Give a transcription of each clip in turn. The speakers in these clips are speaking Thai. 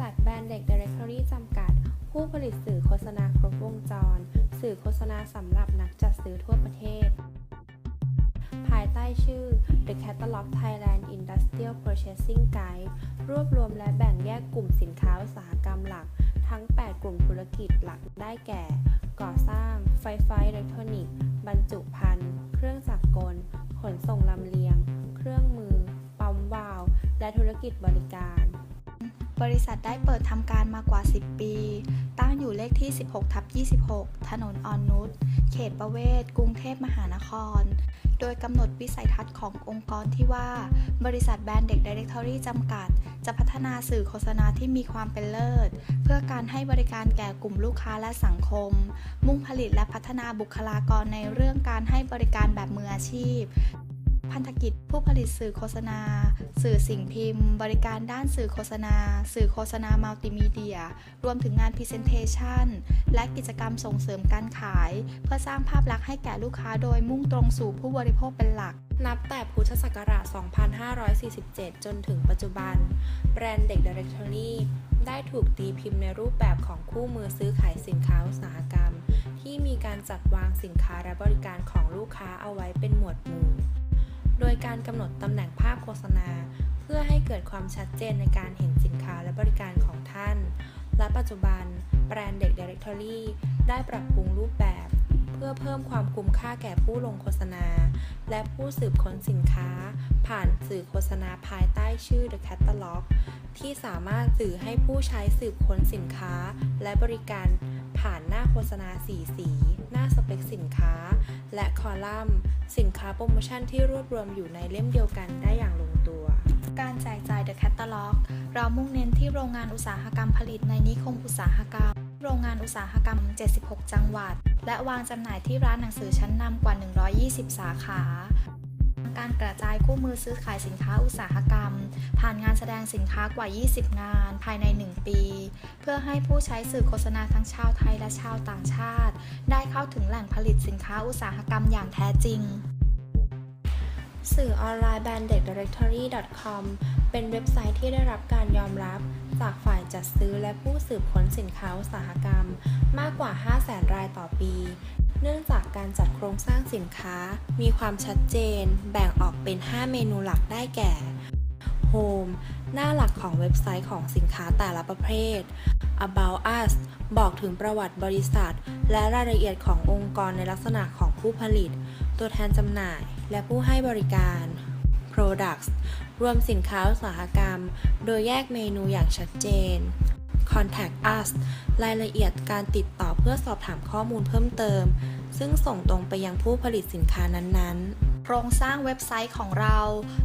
ษัทแบรนด์เด็ก Directory จำกัด ผู้ผลิตสื่อโฆษณาครบวงจร สื่อโฆษณาสำหรับนักจัดซื้อทั่วประเทศ ภายใต้ชื่อ The Catalog Thailand Industrial Purchasing Guide รวบรวมและแบ่งแยกกลุ่มสินค้าอุตสาหกรรมหลัก ทั้ง 8 กลุ่มธุรกิจหลักได้แก่ ก่อสร้าง ไฟฟ้าอิเล็กทรอนิกส์ บรรจุภัณฑ์ เครื่องจักรกล ขนส่งลำเลียง เครื่องมือ ปั๊มวาล์วและธุรกิจบริการ บริษัทได้เปิดทำการมากว่า 10 ปี ตั้งอยู่เลขที่ 16ทับ26 ถนนออนนุช เขตประเวศ กรุงเทพมหานคร โดยกำหนดวิสัยทัศน์ขององค์กรที่ว่า บริษัทแบรนด์เด็ก Directory จำกัด จะพัฒนาสื่อโฆษณาที่มีความเป็นเลิศ เพื่อการให้บริการแก่กลุ่มลูกค้าและสังคม มุ่งผลิตและพัฒนาบุคลากรในเรื่องการให้บริการแบบมืออาชีพ พันธกิจผู้ผลิตสื่อโฆษณา สื่อสิ่งพิมพ์ บริการด้านสื่อโฆษณา สื่อโฆษณามัลติมีเดีย รวมถึงงานพรีเซนเทชันและกิจกรรมส่งเสริมการขาย เพื่อสร้างภาพลักษณ์ให้แก่ลูกค้าโดยมุ่งตรงสู่ผู้บริโภคเป็นหลัก นับแต่พุทธศักราช 2547 จนถึงปัจจุบัน แบรนด์เด็ก Directory ได้ถูกตีพิมพ์ในรูปแบบของคู่มือซื้อขายสินค้าอุตสาหกรรม ที่มีการจัดวางสินค้าและบริการของลูกค้าเอาไว้เป็นหมวดหมู่ โดยการกำหนดตำแหน่งภาพโฆษณา เพื่อให้เกิดความชัดเจนในการเห็นสินค้าและบริการของท่าน และปัจจุบัน แบรนด์เด็ก Directory ได้ปรับปรุงรูปแบบ เพื่อเพิ่มความคุ้มค่าแก่ผู้ลงโฆษณา และผู้สืบค้นสินค้า ผ่านสื่อโฆษณาภายใต้ชื่อ The Catalog ที่สามารถสื่อให้ผู้ใช้สืบค้นสินค้าและบริการ ผ่านหน้าโฆษณาสีสี หน้าสเปคสินค้า และคอลัมน์ สินค้าโปรโมชั่นที่รวบรวมอยู่ในเล่มเดียวกันได้อย่างลงตัว การแจกจ่าย The Catalog เรามุ่งเน้นที่โรงงานอุตสาหกรรมผลิตในนิคมอุตสาหกรรม โรงงานอุตสาหกรรม 76 จังหวัด และวางจำหน่ายที่ร้านหนังสือชั้นนำกว่า 120 สาขา การกระจายคู่มือซื้อขายสินค้าอุตสาหกรรม ผ่านงานแสดงสินค้ากว่า 20 งานภายใน 1 ปี เพื่อให้ผู้ใช้สื่อโฆษณาทั้งชาวไทยและชาวต่างชาติ ได้เข้าถึงแหล่งผลิตสินค้าอุตสาหกรรมอย่างแท้จริงสื่อออนไลน์แบรนด์เด็ก directory.com เป็นเว็บไซต์ที่ได้รับการยอมรับ จากฝ่ายจัดซื้อและผู้สืบค้นสินค้าอุตสาหกรรม มากกว่า 500,000 รายต่อปี เนื่องจากการจัดโครงสร้างสินค้า มีความชัดเจน แบ่งออกเป็น 5 เมนูหลักได้แก่ Home หน้าหลักของเว็บไซต์ของสินค้าแต่ละประเภท About Us บอกถึงประวัติบริษัท และรายละเอียดขององค์กรในลักษณะของผู้ผลิต ตัวแทนจำหน่าย และผู้ให้บริการ Products รวมสินค้าอุตสาหกรรม โดยแยกเมนูอย่างชัดเจน Contact Us รายละเอียดการติดต่อเพื่อสอบถามข้อมูลเพิ่มเติม ซึ่งส่งตรงไปยังผู้ผลิตสินค้านั้นๆ โครงสร้างเว็บไซต์ของเรา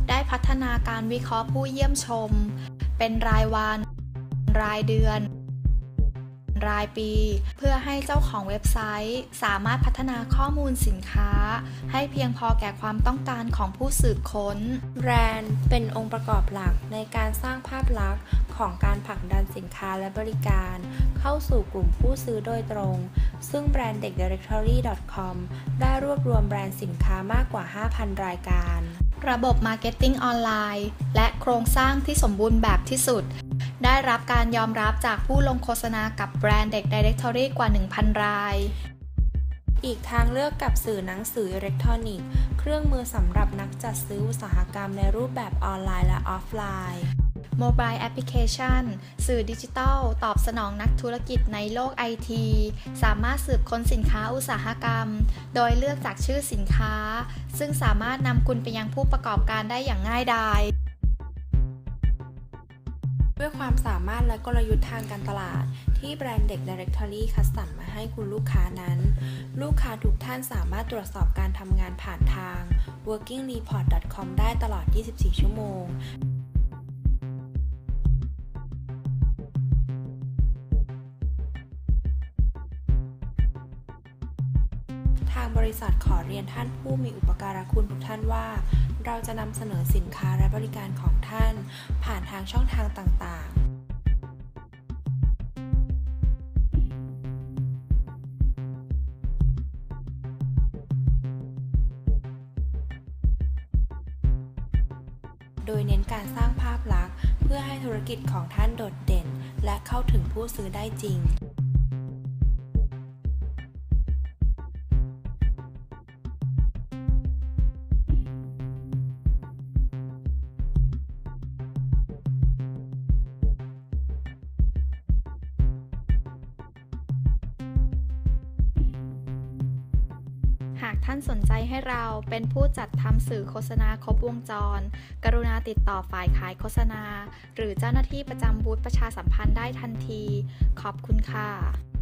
ได้พัฒนาการวิเคราะห์ผู้เยี่ยมชม เป็นรายวัน รายเดือน รายปี เพื่อให้เจ้าของเว็บไซต์ สามารถพัฒนาข้อมูลสินค้า ให้เพียงพอแก่ความต้องการของผู้สืบค้น แบรนด์เป็นองค์ประกอบหลักในการสร้างภาพลักษณ์ ของการผลักดันสินค้าและบริการ เข้าสู่กลุ่มผู้ซื้อโดยตรง ซึ่งแบรนด์เด็ก directory.com ได้รวบรวมแบรนด์สินค้ามากกว่า 5,000 รายการ ระบบมาร์เก็ตติ้งออนไลน์ และโครงสร้างที่สมบูรณ์แบบที่สุด ได้รับการยอมรับจากผู้ลงโฆษณากับแบรนด์เด็ก Directory กว่า 1,000 รายอีกทางเลือกกับสื่อหนังสืออิเล็กทรอนิกส์ เครื่องมือสำหรับนักจัดซื้ออุตสาหกรรมในรูปแบบออนไลน์และออฟไลน์ Mobile Application สื่อดิจิทัล ตอบสนองนักธุรกิจในโลกไอที สามารถสืบค้นสินค้าอุตสาหกรรม โดยเลือกจากชื่อสินค้า ซึ่งสามารถนำคุณไปยังผู้ประกอบการได้อย่างง่ายดายด้วยความสามารถและกลยุทธ์ทางการตลาด ที่แบรนด์เด็ก Directory คัดสรรมาให้คุณลูกค้านั้น ลูกค้าทุกท่านสามารถตรวจสอบการทำงานผ่านทาง workingreport.com ได้ตลอด 24 ชั่วโมง ทางบริษัทขอเรียนท่านผู้มีอุปการะคุณทุกท่านว่า เราจะนำเสนอสินค้าและบริการของท่าน ผ่านทางช่องทางต่างๆโดยเน้นการสร้างภาพลักษณ์ เพื่อให้ธุรกิจของท่านโดดเด่น และเข้าถึงผู้ซื้อได้จริง หากท่านสนใจให้เราเป็นผู้จัดทำสื่อโฆษณาครบวงจร กรุณาติดต่อฝ่ายขายโฆษณา หรือเจ้าหน้าที่ประจำบูธประชาสัมพันธ์ได้ทันที ขอบคุณค่ะ